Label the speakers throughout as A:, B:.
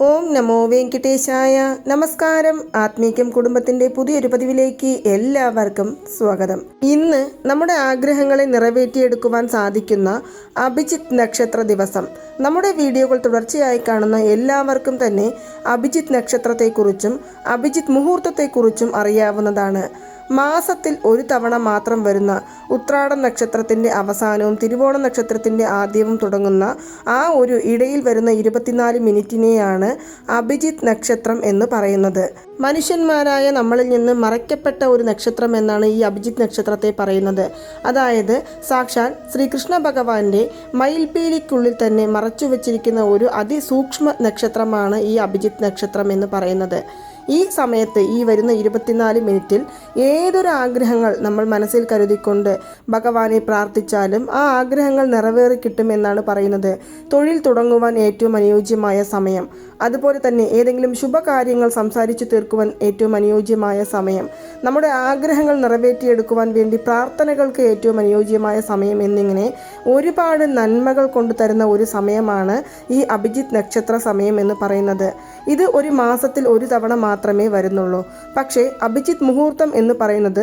A: ഓം നമോ വെങ്കിട്ടേശായ. നമസ്കാരം. ആത്മീക്യം കുടുംബത്തിന്റെ പുതിയൊരു പതിവിലേക്ക് എല്ലാവർക്കും സ്വാഗതം. ഇന്ന് നമ്മുടെ ആഗ്രഹങ്ങളെ നിറവേറ്റിയെടുക്കുവാൻ സാധിക്കുന്ന അഭിജിത്ത് നക്ഷത്ര ദിവസം. നമ്മുടെ വീഡിയോകൾ തുടർച്ചയായി കാണുന്ന എല്ലാവർക്കും തന്നെ അഭിജിത്ത് നക്ഷത്രത്തെക്കുറിച്ചും അഭിജിത്ത് മുഹൂർത്തത്തെക്കുറിച്ചും അറിയാവുന്നതാണ്. മാസത്തിൽ ഒരു തവണ മാത്രം വരുന്ന ഉത്രാടം നക്ഷത്രത്തിന്റെ അവസാനവും തിരുവോണ നക്ഷത്രത്തിന്റെ ആദ്യവും തുടങ്ങുന്ന ആ ഒരു ഇടയിൽ വരുന്ന ഇരുപത്തിനാല് മിനിറ്റിനെയാണ് അഭിജിത്ത് നക്ഷത്രം എന്ന് പറയുന്നത്. മനുഷ്യന്മാരായ നമ്മളിൽ നിന്ന് മറയ്ക്കപ്പെട്ട ഒരു നക്ഷത്രം എന്നാണ് ഈ അഭിജിത്ത് നക്ഷത്രത്തെ പറയുന്നത്. അതായത് സാക്ഷാൽ ശ്രീകൃഷ്ണ ഭഗവാന്റെ മയിൽപീലിക്കുള്ളിൽ തന്നെ മറച്ചു വച്ചിരിക്കുന്ന ഒരു അതിസൂക്ഷ്മ നക്ഷത്രമാണ് ഈ അഭിജിത്ത് നക്ഷത്രം എന്ന് പറയുന്നത്. ഈ സമയത്ത് ഈ വരുന്ന ഇരുപത്തിനാല് മിനിറ്റിൽ ഏതൊരു ആഗ്രഹങ്ങൾ നമ്മൾ മനസ്സിൽ കരുതിക്കൊണ്ട് ഭഗവാനെ പ്രാർത്ഥിച്ചാലും ആ ആഗ്രഹങ്ങൾ നിറവേറി കിട്ടുമെന്നാണ് പറയുന്നത്. തൊഴിൽ തുടങ്ങുവാൻ ഏറ്റവും അനുയോജ്യമായ സമയം. അതുപോലെ തന്നെ ഏതെങ്കിലും ശുഭകാര്യങ്ങൾ സംസാരിച്ചു തീർക്കുവാൻ ഏറ്റവും അനുയോജ്യമായ സമയം. നമ്മുടെ ആഗ്രഹങ്ങൾ നിറവേറ്റിയെടുക്കുവാൻ വേണ്ടി പ്രാർത്ഥനകൾക്ക് ഏറ്റവും അനുയോജ്യമായ സമയം എന്നിങ്ങനെ ഒരുപാട് നന്മകൾ കൊണ്ടുതരുന്ന ഒരു സമയമാണ് ഈ അഭിജിത്ത് നക്ഷത്ര സമയം എന്ന് പറയുന്നത്. ഇത് ഒരു മാസത്തിൽ ഒരു തവണ മാത്രമേ വരുന്നുള്ളൂ. പക്ഷേ അഭിജിത്ത് മുഹൂർത്തം എന്ന് പറയുന്നത്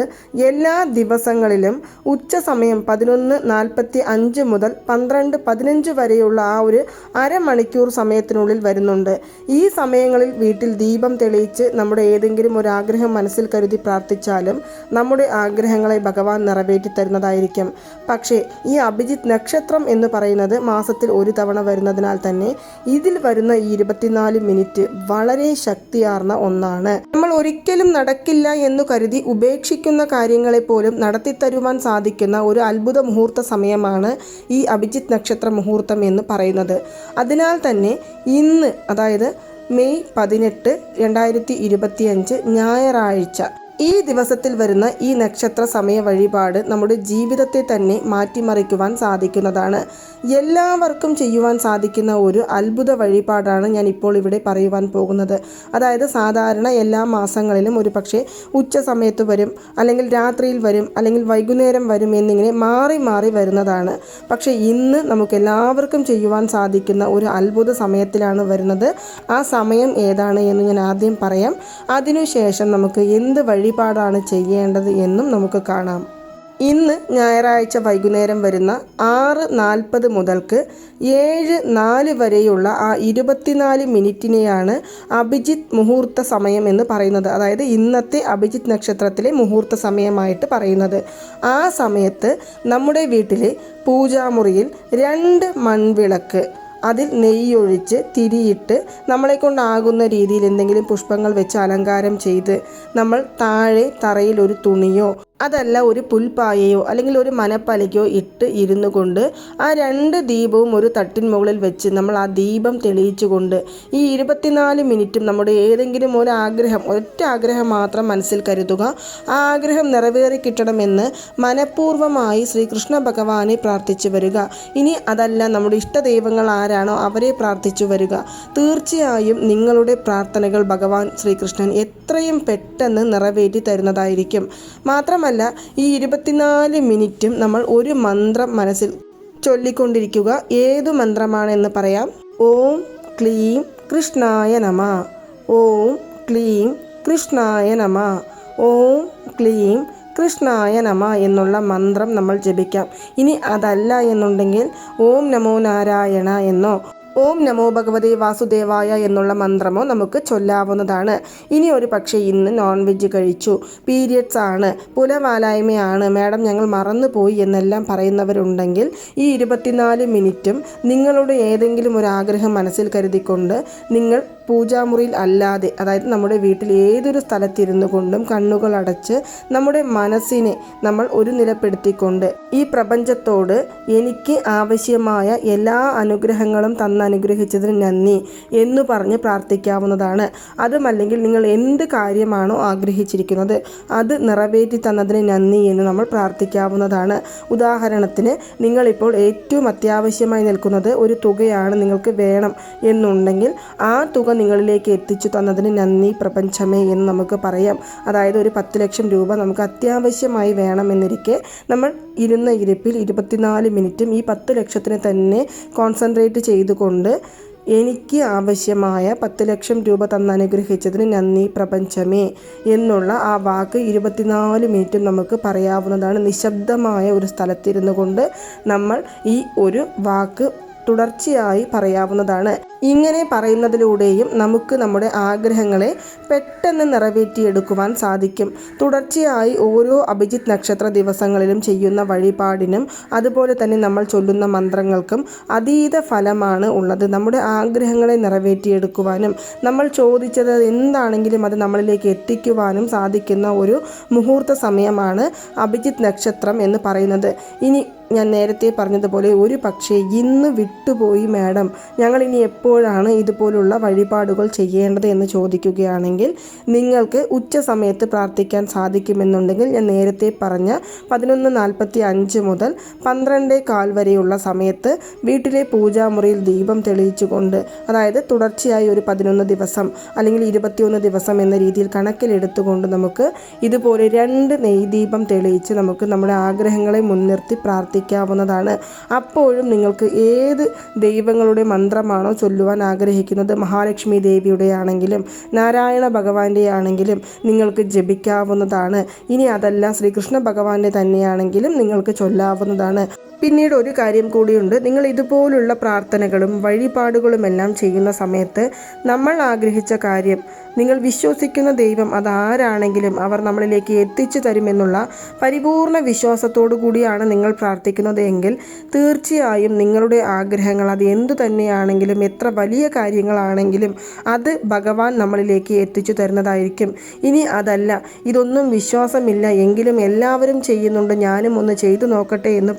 A: എല്ലാ ദിവസങ്ങളിലും ഉച്ച സമയം പതിനൊന്ന് നാൽപ്പത്തി അഞ്ച് മുതൽ പന്ത്രണ്ട് പതിനഞ്ച് വരെയുള്ള ആ ഒരു അരമണിക്കൂർ സമയത്തിനുള്ളിൽ വരുന്നുണ്ട്. ഈ സമയങ്ങളിൽ വീട്ടിൽ ദീപം തെളിയിച്ച് നമ്മുടെ ഏതെങ്കിലും ഒരു ആഗ്രഹം മനസ്സിൽ കരുതി പ്രാർത്ഥിച്ചാലും നമ്മുടെ ആഗ്രഹങ്ങളെ ഭഗവാൻ നിറവേറ്റി തരുന്നതായിരിക്കും. പക്ഷേ ഈ അഭിജിത്ത് നക്ഷത്രം എന്ന് പറയുന്നത് മാസത്തിൽ ഒരു തവണ വരുന്നതിനാൽ തന്നെ ഇതിൽ വരുന്ന ഈ ഇരുപത്തിനാല് മിനിറ്റ് വളരെ ശക്തിയാർന്ന ഒന്നാണ് നമ്മൾ ഒരിക്കലും നടക്കില്ല എന്ന് കരുതി ഉപേക്ഷിക്കുന്ന കാര്യങ്ങളെ പോലും നടത്തിത്തരുവാൻ സാധിക്കുന്ന ഒരു അത്ഭുത മുഹൂർത്ത സമയമാണ് ഈ അഭിജിത് നക്ഷത്ര മുഹൂർത്തം എന്ന് പറയുന്നത്. അതിനാൽ തന്നെ ഇന്ന് അതായത് മെയ് പതിനെട്ട് രണ്ടായിരത്തി ഇരുപത്തിയഞ്ച് ഞായറാഴ്ച ഈ ദിവസത്തിൽ വരുന്ന ഈ നക്ഷത്ര സമയ വഴിപാട് നമ്മുടെ ജീവിതത്തെ തന്നെ മാറ്റിമറിക്കുവാൻ സാധിക്കുന്നതാണ്. എല്ലാവർക്കും ചെയ്യുവാൻ സാധിക്കുന്ന ഒരു അത്ഭുത വഴിപാടാണ് ഞാൻ ഇപ്പോൾ ഇവിടെ പറയുവാൻ പോകുന്നത്. അതായത് സാധാരണ എല്ലാ മാസങ്ങളിലും ഒരു പക്ഷേ ഉച്ച സമയത്ത് വരും അല്ലെങ്കിൽ രാത്രിയിൽ വരും അല്ലെങ്കിൽ വൈകുന്നേരം വരും എന്നിങ്ങനെ മാറി മാറി വരുന്നതാണ്. പക്ഷേ ഇന്ന് നമുക്ക് എല്ലാവർക്കും ചെയ്യുവാൻ സാധിക്കുന്ന ഒരു അത്ഭുത സമയത്തിലാണ് വരുന്നത്. ആ സമയം ഏതാണ് എന്ന് ഞാൻ ആദ്യം പറയാം. അതിനുശേഷം നമുക്ക് എന്ത് വഴിപാടാണ് ചെയ്യേണ്ടത് എന്നും നമുക്ക് കാണാം. ഇന്ന് ഞായറാഴ്ച വൈകുന്നേരം വരുന്ന ആറ് നാൽപ്പത് മുതൽക്ക് ഏഴ് നാല് വരെയുള്ള ആ ഇരുപത്തിനാല് മിനിറ്റിനെയാണ് അഭിജിത്ത് മുഹൂർത്ത സമയം എന്ന് പറയുന്നത്. അതായത് ഇന്നത്തെ അഭിജിത്ത് നക്ഷത്രത്തിലെ മുഹൂർത്ത സമയമായിട്ട് പറയുന്നത്. ആ സമയത്ത് നമ്മുടെ വീട്ടിലെ പൂജാമുറിയിൽ രണ്ട് മൺവിളക്ക് അതിൽ നെയ്യൊഴിച്ച് തിരിയിട്ട് നമ്മളെ കൊണ്ടാകുന്ന രീതിയിൽ എന്തെങ്കിലും പുഷ്പങ്ങൾ വെച്ച് അലങ്കാരം ചെയ്ത് നമ്മൾ താഴെ തറയിൽ ഒരു തുണിയോ അതല്ല ഒരു പുൽപ്പായയോ അല്ലെങ്കിൽ ഒരു മനപ്പലയ്ക്കോ ഇട്ട് ഇരുന്നു കൊണ്ട് ആ രണ്ട് ദീപവും ഒരു തട്ടിൻ മുകളിൽ വെച്ച് നമ്മൾ ആ ദീപം തെളിയിച്ചുകൊണ്ട് ഈ ഇരുപത്തിനാല് മിനിറ്റും നമ്മുടെ ഏതെങ്കിലും ഒരു ആഗ്രഹം ഒറ്റ ആഗ്രഹം മാത്രം മനസ്സിൽ കരുതുക. ആ ആഗ്രഹം നിറവേറി കിട്ടണമെന്ന് മനഃപൂർവമായി ശ്രീകൃഷ്ണ ഭഗവാനെ പ്രാർത്ഥിച്ചു വരിക. ഇനി അതല്ല നമ്മുടെ ഇഷ്ടദൈവങ്ങൾ ആരാണോ അവരെ പ്രാർത്ഥിച്ചു വരിക. തീർച്ചയായും നിങ്ങളുടെ പ്രാർത്ഥനകൾ ഭഗവാൻ ശ്രീകൃഷ്ണൻ എത്രയും പെട്ടെന്ന് നിറവേറ്റി തരുന്നതായിരിക്കും. മാത്രമല്ല ഈ ഇരുപത്തിനാല് മിനിറ്റും നമ്മൾ ഒരു മന്ത്രം മനസ്സിൽ ചൊല്ലിക്കൊണ്ടിരിക്കുക. ഏതു മന്ത്രമാണെന്ന് പറയാം? ഓം ക്ലീം കൃഷ്ണായ നമ. ഓം ക്ലീം കൃഷ്ണായ നമ. ഓം ക്ലീം കൃഷ്ണായ നമ എന്നുള്ള മന്ത്രം നമ്മൾ ജപിക്കാം. ഇനി അതല്ല എന്നുണ്ടെങ്കിൽ ഓം നമോ നാരായണ എന്നോ ഓം നമോ ഭഗവതി വാസുദേവായ എന്നുള്ള മന്ത്രമോ നമുക്ക് ചൊല്ലാവുന്നതാണ്. ഇനി ഒരു പക്ഷേ ഇന്ന് നോൺ വെജ് കഴിച്ചു. പീരിയഡ്സ് ആണ്. പുലവാലായ്മയാണ്. മാഡം ഞങ്ങൾ മറന്നുപോയി എന്നെല്ലാം പറയുന്നവരുണ്ടെങ്കിൽ ഈ ഇരുപത്തിനാല് മിനിറ്റും നിങ്ങളുടെ ഏതെങ്കിലും ഒരു ആഗ്രഹം മനസ്സിൽ കരുതിക്കൊണ്ട് നിങ്ങൾ പൂജാമുറിയിൽ അല്ലാതെ അതായത് നമ്മുടെ വീട്ടിൽ ഏതൊരു സ്ഥലത്തിരുന്നു കൊണ്ടും കണ്ണുകൾ അടച്ച് നമ്മുടെ മനസ്സിനെ നമ്മൾ ഒരു നിലപ്പെടുത്തിക്കൊണ്ട് ഈ പ്രപഞ്ചത്തോട് എനിക്ക് ആവശ്യമായ എല്ലാ അനുഗ്രഹങ്ങളും തന്ന അനുഗ്രഹിച്ചതിന് നന്ദി എന്ന് പറഞ്ഞ് പ്രാർത്ഥിക്കാവുന്നതാണ്. അതുമല്ലെങ്കിൽ നിങ്ങൾ എന്ത് കാര്യമാണോ ആഗ്രഹിച്ചിരിക്കുന്നത് അത് നിറവേറ്റി തന്നതിന് നന്ദി എന്ന് നമ്മൾ പ്രാർത്ഥിക്കാവുന്നതാണ്. ഉദാഹരണത്തിന് നിങ്ങളിപ്പോൾ ഏറ്റവും അത്യാവശ്യമായി നിൽക്കുന്നത് ഒരു തുകയാണ് നിങ്ങൾക്ക് വേണം എന്നുണ്ടെങ്കിൽ ആ തുക നിങ്ങളിലേക്ക് എത്തിച്ചു തന്നതിന് നന്ദി പ്രപഞ്ചമേ എന്ന് നമുക്ക് പറയാം. അതായത് ഒരു പത്ത് ലക്ഷം രൂപ നമുക്ക് അത്യാവശ്യമായി വേണമെന്നിരിക്കെ നമ്മൾ ഇരുന്ന ഇരിപ്പിൽ ഇരുപത്തിനാല് മിനിറ്റും ഈ പത്ത് ലക്ഷത്തിന് തന്നെ കോൺസെൻട്രേറ്റ് ചെയ്തുകൊണ്ട് എനിക്ക് ആവശ്യമായ പത്ത് ലക്ഷം രൂപ തന്നനുഗ്രഹിച്ചതിന് നന്ദി പ്രപഞ്ചമേ എന്നുള്ള ആ വാക്ക് ഇരുപത്തിനാല് മിനിറ്റും നമുക്ക് പറയാവുന്നതാണ്. നിശബ്ദമായ ഒരു സ്ഥലത്തിരുന്നു കൊണ്ട് നമ്മൾ ഈ ഒരു വാക്ക് തുടർച്ചയായി പറയാവുന്നതാണ്. ഇങ്ങനെ പറയുന്നതിലൂടെയും നമുക്ക് നമ്മുടെ ആഗ്രഹങ്ങളെ പെട്ടെന്ന് നിറവേറ്റിയെടുക്കുവാൻ സാധിക്കും. തുടർച്ചയായി ഓരോ അഭിജിത്ത് നക്ഷത്ര ദിവസങ്ങളിലും ചെയ്യുന്ന വഴിപാടിനും അതുപോലെ തന്നെ നമ്മൾ ചൊല്ലുന്ന മന്ത്രങ്ങൾക്കും അതീത ഫലമാണ് ഉള്ളത്. നമ്മുടെ ആഗ്രഹങ്ങളെ നിറവേറ്റിയെടുക്കുവാനും നമ്മൾ ചോദിച്ചത് എന്താണെങ്കിലും അത് നമ്മളിലേക്ക് എത്തിക്കുവാനും സാധിക്കുന്ന ഒരു മുഹൂർത്ത സമയമാണ് അഭിജിത്ത് നക്ഷത്രം എന്ന് പറയുന്നത്. ഇനി ഞാൻ നേരത്തെ പറഞ്ഞതുപോലെ ഒരു പക്ഷേ ഇന്ന് വിട്ടുപോയി മാഡം. ഞങ്ങൾ ഇനി എപ്പോഴാണ് ഇതുപോലുള്ള വഴിപാടുകൾ ചെയ്യേണ്ടത് എന്ന് ചോദിക്കുകയാണെങ്കിൽ നിങ്ങൾക്ക് ഉച്ച സമയത്ത് പ്രാർത്ഥിക്കാൻ സാധിക്കുമെന്നുണ്ടെങ്കിൽ ഞാൻ നേരത്തെ പറഞ്ഞ പതിനൊന്ന് നാൽപ്പത്തി അഞ്ച് മുതൽ പന്ത്രണ്ട് കാൽ വരെയുള്ള സമയത്ത് വീട്ടിലെ പൂജാമുറിയിൽ ദീപം തെളിയിച്ചുകൊണ്ട് അതായത് തുടർച്ചയായി ഒരു പതിനൊന്ന് ദിവസം അല്ലെങ്കിൽ ഇരുപത്തിയൊന്ന് ദിവസം എന്ന രീതിയിൽ കണക്കിലെടുത്തുകൊണ്ട് നമുക്ക് ഇതുപോലെ രണ്ട് നെയ്ദീപം തെളിയിച്ച് നമുക്ക് നമ്മുടെ ആഗ്രഹങ്ങളെ മുൻനിർത്തി പ്രാർത്ഥിക്കാം പ്രാർത്ഥിക്കാവുന്നതാണ്. അപ്പോഴും നിങ്ങൾക്ക് ഏത് ദൈവങ്ങളുടെ മന്ത്രമാണോ ചൊല്ലുവാൻ ആഗ്രഹിക്കുന്നത് മഹാലക്ഷ്മി ദേവിയുടെ ആണെങ്കിലും നാരായണ ഭഗവാന്റെ ആണെങ്കിലും നിങ്ങൾക്ക് ജപിക്കാവുന്നതാണ്. ഇനി അതെല്ലാം ശ്രീകൃഷ്ണ ഭഗവാന്റെ തന്നെയാണെങ്കിലും നിങ്ങൾക്ക് ചൊല്ലാവുന്നതാണ്. പിന്നീട് ഒരു കാര്യം കൂടിയുണ്ട്. നിങ്ങൾ ഇതുപോലുള്ള പ്രാർത്ഥനകളും വഴിപാടുകളുമെല്ലാം ചെയ്യുന്ന സമയത്ത് നമ്മൾ ആഗ്രഹിച്ച കാര്യം നിങ്ങൾ വിശ്വസിക്കുന്ന ദൈവം അത് ആരാണെങ്കിലും അവർ നമ്മളിലേക്ക് എത്തിച്ചു തരുമെന്നുള്ള പരിപൂർണ വിശ്വാസത്തോടു കൂടിയാണ് നിങ്ങൾ പ്രാർത്ഥിക്കുന്നത് എങ്കിൽ തീർച്ചയായും നിങ്ങളുടെ ആഗ്രഹങ്ങൾ അത് എന്തു തന്നെയാണെങ്കിലും എത്ര വലിയ കാര്യങ്ങളാണെങ്കിലും അത് ഭഗവാൻ നമ്മളിലേക്ക് എത്തിച്ചു തരുന്നതായിരിക്കും. ഇനി അതല്ല ഇതൊന്നും വിശ്വാസമില്ല. എങ്കിലും എല്ലാവരും ചെയ്യുന്നുണ്ട്. ഞാനും ഒന്ന് ചെയ്തു നോക്കട്ടെ എന്ന്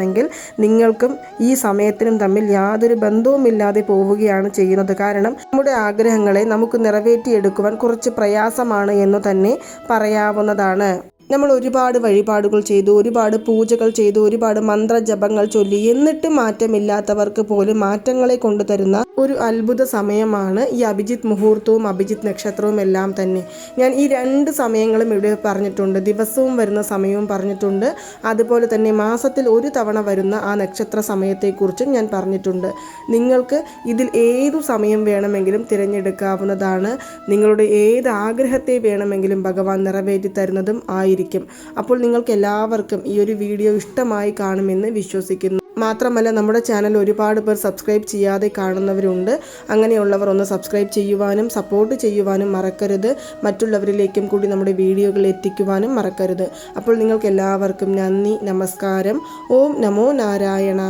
A: പറയുകയാണെങ്കിൽ നിങ്ങൾക്കും ഈ സമയത്തിനും തമ്മിൽ യാതൊരു ബന്ധവുമില്ലാതെ പോവുകയാണ് ചെയ്യുന്നത്. കാരണം നമ്മുടെ ആഗ്രഹങ്ങളെ നമുക്ക് നിറവേറ്റിയെടുക്കുവാൻ കുറച്ച് പ്രയാസമാണ് എന്ന് തന്നെ പറയാവുന്നതാണ്. നമ്മൾ ഒരുപാട് വഴിപാടുകൾ ചെയ്തു ഒരുപാട് പൂജകൾ ചെയ്തു ഒരുപാട് മന്ത്രജപങ്ങൾ ചൊല്ലി. എന്നിട്ട് മാറ്റമില്ലാത്തവർക്ക് പോലും മാറ്റങ്ങളെ കൊണ്ടുതരുന്ന ഒരു അത്ഭുത സമയമാണ് ഈ അഭിജിത്ത് മുഹൂർത്തവും അഭിജിത്ത് നക്ഷത്രവും എല്ലാം തന്നെ. ഞാൻ ഈ രണ്ട് സമയങ്ങളും ഇവിടെ പറഞ്ഞിട്ടുണ്ട്. ദിവസവും വരുന്ന സമയവും പറഞ്ഞിട്ടുണ്ട്. അതുപോലെ തന്നെ മാസത്തിൽ ഒരു തവണ വരുന്ന ആ നക്ഷത്ര സമയത്തെക്കുറിച്ചും ഞാൻ പറഞ്ഞിട്ടുണ്ട്. നിങ്ങൾക്ക് ഇതിൽ ഏതു സമയം വേണമെങ്കിലും തിരഞ്ഞെടുക്കാവുന്നതാണ്. നിങ്ങളുടെ ഏത് ആഗ്രഹത്തെ വേണമെങ്കിലും ഭഗവാൻ നിറവേറ്റി തരുന്നതും ആയിരിക്കും. അപ്പോൾ നിങ്ങൾക്ക് എല്ലാവർക്കും ഈ ഒരു വീഡിയോ ഇഷ്ടമായി കാണുമെന്ന് വിശ്വസിക്കുന്നു. മാത്രമല്ല നമ്മുടെ ചാനൽ ഒരുപാട് പേർ സബ്സ്ക്രൈബ് ചെയ്യാതെ കാണുന്നവരുണ്ട്. അങ്ങനെയുള്ളവർ ഒന്ന് സബ്സ്ക്രൈബ് ചെയ്യുവാനും സപ്പോർട്ട് ചെയ്യുവാനും മറക്കരുത്. മറ്റുള്ളവരിലേക്കും കൂടി നമ്മുടെ വീഡിയോകൾ എത്തിക്കുവാനും മറക്കരുത്. അപ്പോൾ നിങ്ങൾക്ക് എല്ലാവർക്കും നന്ദി നമസ്കാരം. ഓം നമോ നാരായണ.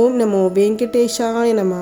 A: ഓം നമോ വെങ്കടേശായ നമ.